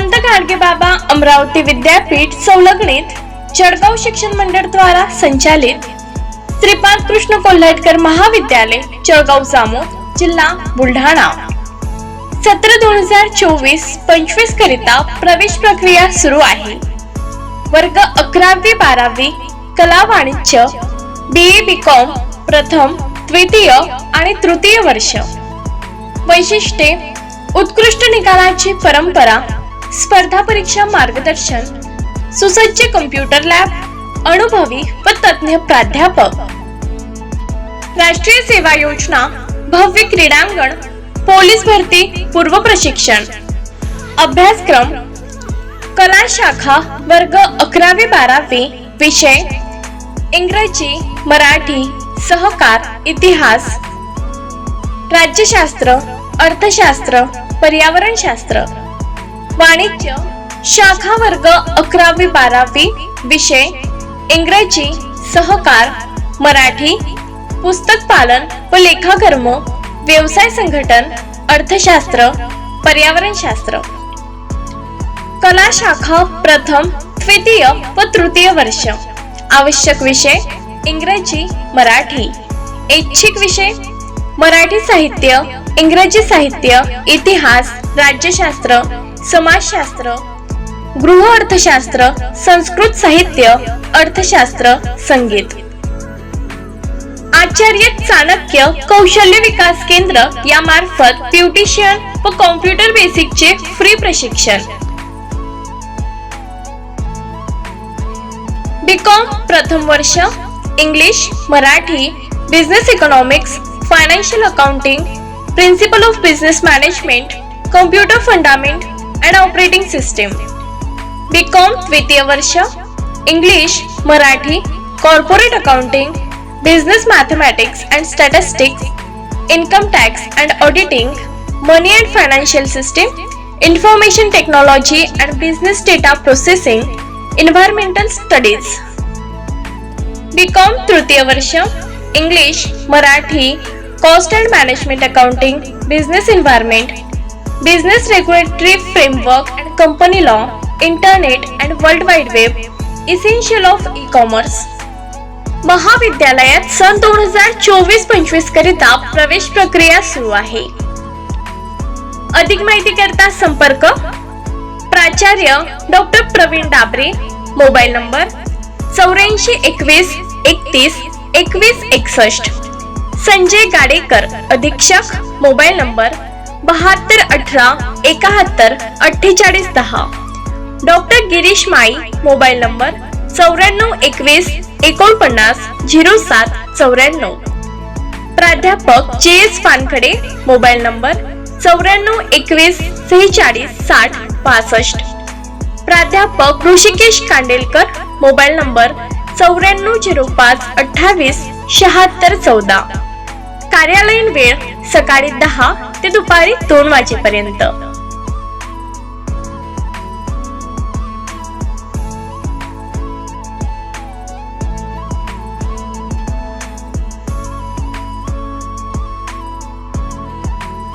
संत गाडगे बाबा अमरावती विद्यापीठ संलग्नित जळगाव शिक्षण मंडळ द्वारा संचालित श्रीपाद कृष्ण कोल्हाटकर महाविद्यालय जळगाव जामोद जिल्हा बुलढाणा. सत्र दोन हजार चोवीस पंचवीस करिता प्रवेश प्रक्रिया सुरू आहे. वर्ग अकरावी बारावी कला वाणिज्य बीए बी कॉम प्रथम द्वितीय आणि तृतीय वर्ष. वैशिष्ट्ये उत्कृष्ट निकालाची परंपरा स्पर्धा परीक्षा मार्गदर्शन सुसज्ज कम्प्युटर लॅब अनुभवी व तज्ञ प्राध्यापक. राष्ट्रीय सेवा योजना भव्य क्रीडांगण पोलीस भरती पूर्व प्रशिक्षण. अभ्यासक्रम कला शाखा वर्ग अकरावी बारावी विषय इंग्रजी मराठी सहकार इतिहास. राज्यशास्त्र अर्थशास्त्र पर्यावरणशास्त्र. वाणिज्य शाखा वर्ग अकरावी बारावी विषय इंग्रजी सहकार मराठी पुस्तक पालन व लेखाकर्म व्यवसाय संघटन अर्थशास्त्र पर्यावरणशास्त्र कला शाखा प्रथम द्वितीय व तृतीय वर्ष. आवश्यक विषय इंग्रजी मराठी. ऐच्छिक विषय मराठी साहित्य इंग्रजी साहित्य इतिहास राज्यशास्त्र समाजशास्त्र गृह अर्थशास्त्र संस्कृत साहित्य अर्थशास्त्र संगीत. आचार्य चाणक्य कौशल्य विकास केंद्र या मार्फत ब्युटिशियन व कॉम्प्युटर बेसिकचे फ्री प्रशिक्षण. बीकॉम प्रथम वर्ष English Marathi business economics financial accounting principle of business management computer fundament and operating system BCom द्वितीय वर्ष English Marathi corporate accounting business mathematics and statistics income tax and auditing money and financial system information technology and business data processing environmental studies BCom तृतीय वर्ष English Marathi cost and management accounting business environment business regulatory framework and company law internet and world wide web essential of e commerce महाविद्यालयात सन दोन हजार चोवीस पंचवीस करिता प्रवेश प्रक्रिया सुरू आहे. अधिक माहिती करता संपर्क प्राचार्य doctor Praveen Dabre mobile number चौऱ्याऐंशी एकवीस एकतीस एकवीस एकसष्ट. संजय गाडेकर अधीक्षक मोबाईल नंबर बहात्तर अठरा एकाहत्तर अठ्ठेचाळीस दहा. डॉक्टर गिरीश माई मोबाईल नंबर चौऱ्याण्णव एकवीस एकोणपन्नास झिरो सात चौऱ्याण्णव. प्राध्यापक जे एस पानखडे मोबाईल नंबर चौऱ्याण्णव एकवीस सेहेचाळीस साठ पासष्ट. प्राध्यापक ऋषिकेश कांडेलकर मोबाईल नंबर चौऱ्याण्णव झिरो पाच अठ्ठावीस शहात्तर चौदा. कार्यालयीन वेळ सकाळी दहा ते दुपारी दोन वाजेपर्यंत.